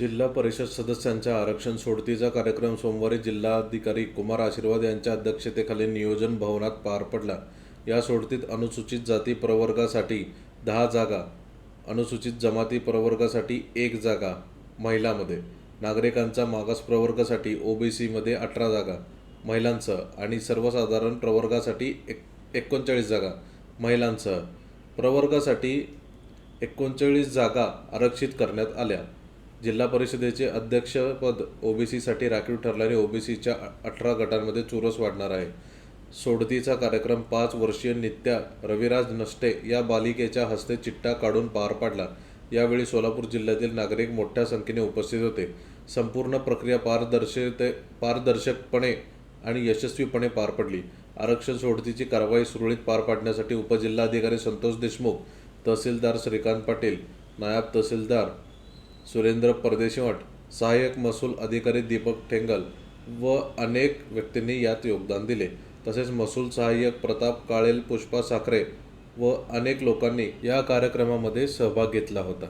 जिल्हा परिषद सदस्यांच्या आरक्षण सोडतीचा कार्यक्रम सोमवारी जिल्हाधिकारी कुमार आशीर्वाद यांच्या अध्यक्षतेखाली नियोजन भवनात पार पडला. या सोडतीत अनुसूचित जाती प्रवर्गासाठी दहा जागा अनुसूचित जमाती प्रवर्गासाठी एक जागा महिलामध्ये नागरिकांचा मागास प्रवर्गासाठी ओबीसीमध्ये अठरा जागा महिलांसह आणि सर्वसाधारण प्रवर्गासाठी एक एकोणचाळीस जागा महिलांसह प्रवर्गासाठी एकोणचाळीस जागा आरक्षित करण्यात आल्या. जिल्हा परिषदेचे अध्यक्षपद ओबीसीसाठी राखीव ठरल्याने ओबीसीच्या अठरा गटांमध्ये चुरस वाढणार आहे. सोडतीचा कार्यक्रम पाच वर्षीय नित्या रविराज नष्टे या बालिकेच्या हस्ते चिट्टा काढून पार पाडला. यावेळी सोलापूर जिल्ह्यातील नागरिक मोठ्या संख्येने उपस्थित होते. संपूर्ण प्रक्रिया पारदर्शते पारदर्शकपणे आणि यशस्वीपणे पार पडली. आरक्षण सोडतीची कारवाई सुरळीत पार पाडण्यासाठी उपजिल्हाधिकारी संतोष देशमुख तहसीलदार श्रीकांत पाटील नायब तहसीलदार सुरेंद्र परदेशवट सहाय्यक महसूल अधिकारी दीपक ठेंगल व अनेक व्यक्तींनी यात योगदान दिले. तसेच महसूल सहाय्यक प्रताप काळेल पुष्पा साखरे व अनेक लोकांनी या कार्यक्रमामध्ये सहभाग घेतला होता.